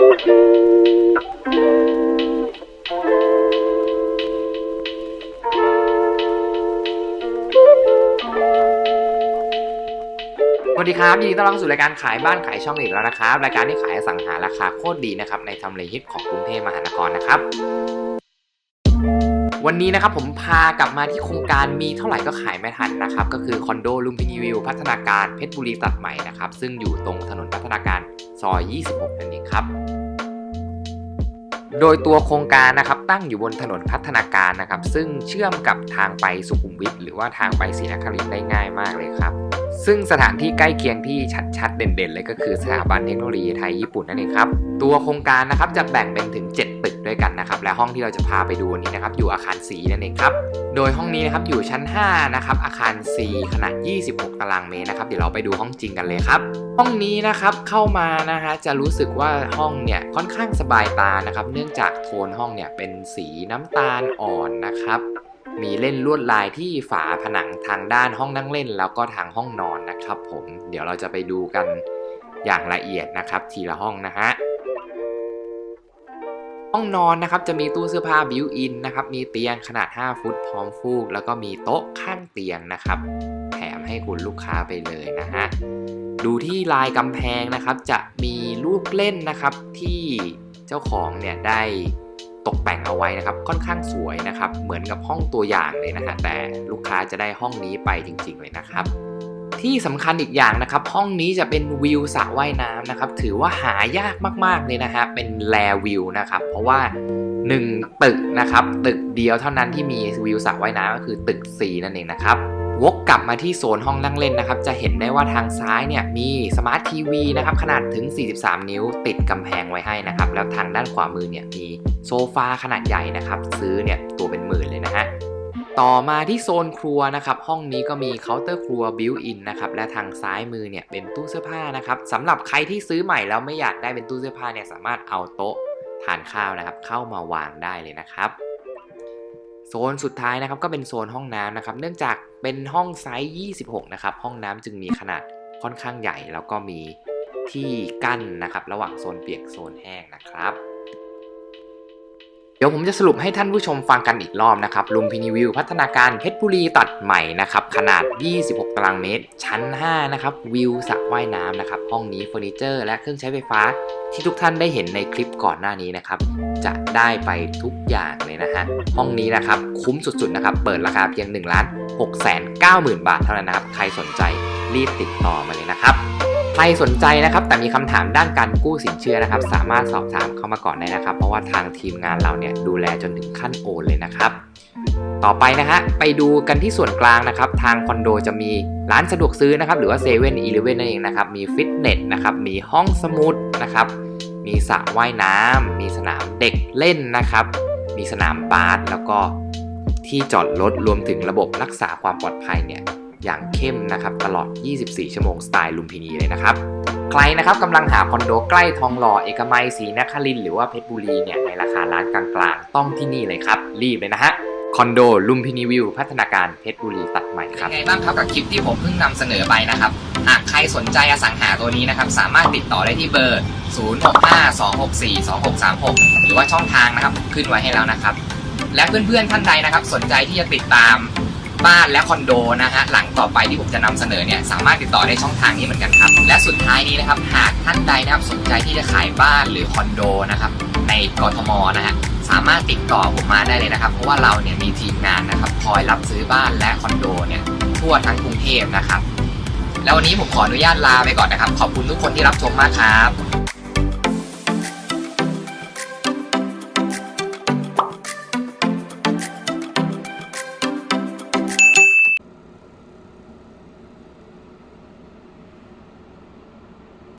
สวัสดีครับยินดีต้อนรับสู่รายการขายบ้านขายช่องอีกแล้วนะครับ รายการที่ขายอสังหาราคาโคตรดีนะครับในทำเลฮิตของกรุงเทพมหานครนะครับ วันนี้นะครับผมพากลับมาที่โครงการมีเท่าไหร่ก็ขายไม่ทันนะครับ ก็คือคอนโดลุมพินีวิวพัฒนาการเพชรบุรีตัดใหม่นะครับ ซึ่งอยู่ตรงถนนพัฒนาการ ซอย 26 นั่นเองครับ โดยตัวโครงการนะครับตั้งอยู่บนถนนพัฒนาการนะครับ ซึ่งเชื่อมกับทางไปสุขุมวิทหรือว่าทางไปศรีนครินได้ง่ายมากเลยครับซึ่งสถานที่ใกล้เคียงที่ชัดๆ เด่นๆ เลยก็คือสถาบันเทคโนโลยีไทยญี่ปุ่นนั่นเองครับ ตัวโครงการนะครับจะแบ่งเป็นถึง 7 ตึกด้วยกันนะครับ และห้องที่เราจะพาไปดูนนี้นะครับอยู่อาคาร C นั่นเองครับ โดยห้องนี้นะครับอยู่ชั้น 5 นะครับอาคาร C ขนาด 26 ตารางเมตรนะครับ เดี๋ยวเราไปดูห้องจริงกันเลยครับ ห้องนี้นะครับเข้ามานะฮะจะรู้สึกว่าห้องเนี่ยค่อนข้างสบายตานะครับ เนื่องจากโทนห้องเนี่ยเป็นสีน้ำตาลอ่อนนะครับ มีเล่นลวดลายที่ฝาผนังทางด้านห้องนั่งเล่น แล้วก็ทางห้องนอนนะครับ ผมเดี๋ยวเราจะไปดูกันอย่างละเอียดนะครับ ทีละห้องนะฮะห้องนอนนะครับจะมีตู้เสื้อผ้าบิวอินนะครับมีเตียงขนาด 5 ฟุตพร้อมฟูก แล้วก็มีโต๊ะข้างเตียงนะครับ แถมให้คุณลูกค้าไปเลยนะฮะดูที่ลายกำแพงนะครับจะมีลูกเล่นนะครับที่เจ้าของเนี่ยได้ ตกแต่งเอาไว้นะครับ ค่อนข้างสวยนะครับ เหมือนกับห้องตัวอย่างเลยนะฮะแต่ลูกค้าจะได้ห้องนี้ไปจริง ๆ เลยนะครับ ที่สำคัญอีกอย่างนะครับ ห้องนี้จะเป็นวิวสระว่ายน้ำนะครับ ถือว่าหายากมากๆเลยนะฮะเป็นแลวิวนะครับ เพราะว่า 1 ตึกนะครับ ตึกเดียวเท่านั้นที่มีวิวสระว่ายน้ำก็คือตึก 4 นั่นเองนะครับ วกกลับมาที่โซนห้องนั่งเล่นนะครับ จะเห็นได้ว่าทางซ้ายเนี่ยมีสมาร์ททีวีนะครับขนาดถึง 43 นิ้วติดกำแพงไว้ให้นะครับ แล้วทางด้านขวามือเนี่ยมีโซฟาขนาดใหญ่นะครับ ซื้อเนี่ยตัวเป็นหมื่นเลยนะฮะต่อมาที่โซนครัวนะครับ ห้องนี้ก็มีเคาน์เตอร์ครัวบิวอินนะครับและทางซ้ายมือเนี่ยเป็นตู้เสื้อผ้านะครับสำหรับใครที่ซื้อใหม่แล้วไม่อยากได้เป็นตู้เสื้อผ้าเนี่ยสามารถเอาโต๊ะทานข้าวนะครับ เข้ามาวางได้เลยนะครับ โซนสุดท้ายนะครับก็เป็นโซนห้องน้ำนะครับ เนื่องจากเป็นห้องไซส์ 26 นะครับ ห้องน้ำจึงมีขนาดค่อนข้างใหญ่ แล้วก็มีที่กั้นนะครับ ระหว่างโซนเปียกโซนแห้งนะครับ เดี๋ยวผมจะสรุปให้ท่านผู้ชมฟังกันอีกรอบนะครับลุมพินีวิวพัฒนาการเพชรบุรีตัดใหม่นะครับขนาด 26 ตารางเมตร ชั้น 5 นะครับวิวสระว่ายน้ำนะครับห้องนี้เฟอร์นิเจอร์ และเครื่องใช้ไฟฟ้า ที่ทุกท่านได้เห็นในคลิปก่อนหน้านี้นะครับจะได้ไปทุกอย่างเลยนะฮะห้องนี้นะครับคุ้มสุดๆนะครับเปิดราคาเพียง1ล้าน6 9 0 0 0 0 บาทเท่านั้นนะครับใครสนใจรีบติดต่อมาเลยนะครับ ใครสนใจนะครับ แต่มีคำถามด้านการกู้สินเชื่อนะครับ สามารถสอบถามเข้ามาก่อนได้นะครับ เพราะว่าทางทีมงานเราเนี่ยดูแลจนถึงขั้นโอนเลยนะครับ ต่อไปนะฮะไปดูกันที่ส่วนกลางนะครับ ทางคอนโดจะมีร้านสะดวกซื้อนะครับ หรือว่าเซเว่นอีเลเว่นนั่นเองนะครับ มีฟิตเนสนะครับ มีห้องสมุดนะครับ มีสระว่ายน้ำมีสนามเด็กเล่นนะครับ มีสนามบาสแล้วก็ที่จอดรถรวมถึงระบบรักษาความปลอดภัยเนี่ย อย่างเข้มนะครับตลอด 24 ชั่วโมงสไตล์ลุมพินีเลยนะครับ ใครนะครับกำลังหาคอนโดใกล้ทองหล่อเอกมัยศรีนครินทร์หรือว่าเพชรบุรีเนี่ยในราคาร้านกลางๆ ต้องที่นี่เลยครับ รีบเลยนะฮะคอนโดลุมพินีวิว พัฒนาการเพชรบุรีตัดใหม่ครับไงบ้างครับกับคลิปที่ผมเพิ่งนำเสนอไปนะครับ หากใครสนใจอสังหาตัวนี้นะครับ สามารถติดต่อได้ที่เบอร์ 0652642636 หรือว่าช่องทางนะครับ ขึ้นไว้ให้แล้วนะครับ และเพื่อนๆท่านใดนะครับ สนใจที่จะติดตาม บ้านและคอนโดนะฮะหลังต่อไปที่ผมจะนำเสนอเนี่ยสามารถติดต่อได้ช่องทางนี้เหมือนกันครับ และสุดท้ายนี้นะครับหากท่านใดนะครับสนใจที่จะขายบ้านหรือคอนโดนะครับในกทมนะฮะสามารถติดต่อผมมาได้เลยนะครับ เพราะว่าเราเนี่ยมีทีมงานนะครับคอยรับซื้อบ้านและคอนโดเนี่ยทั่วทั้งกรุงเทพนะครับ แล้ววันนี้ผมขออนุญาตลาไปก่อนนะครับ ขอบคุณทุกคนที่รับชมมากครับ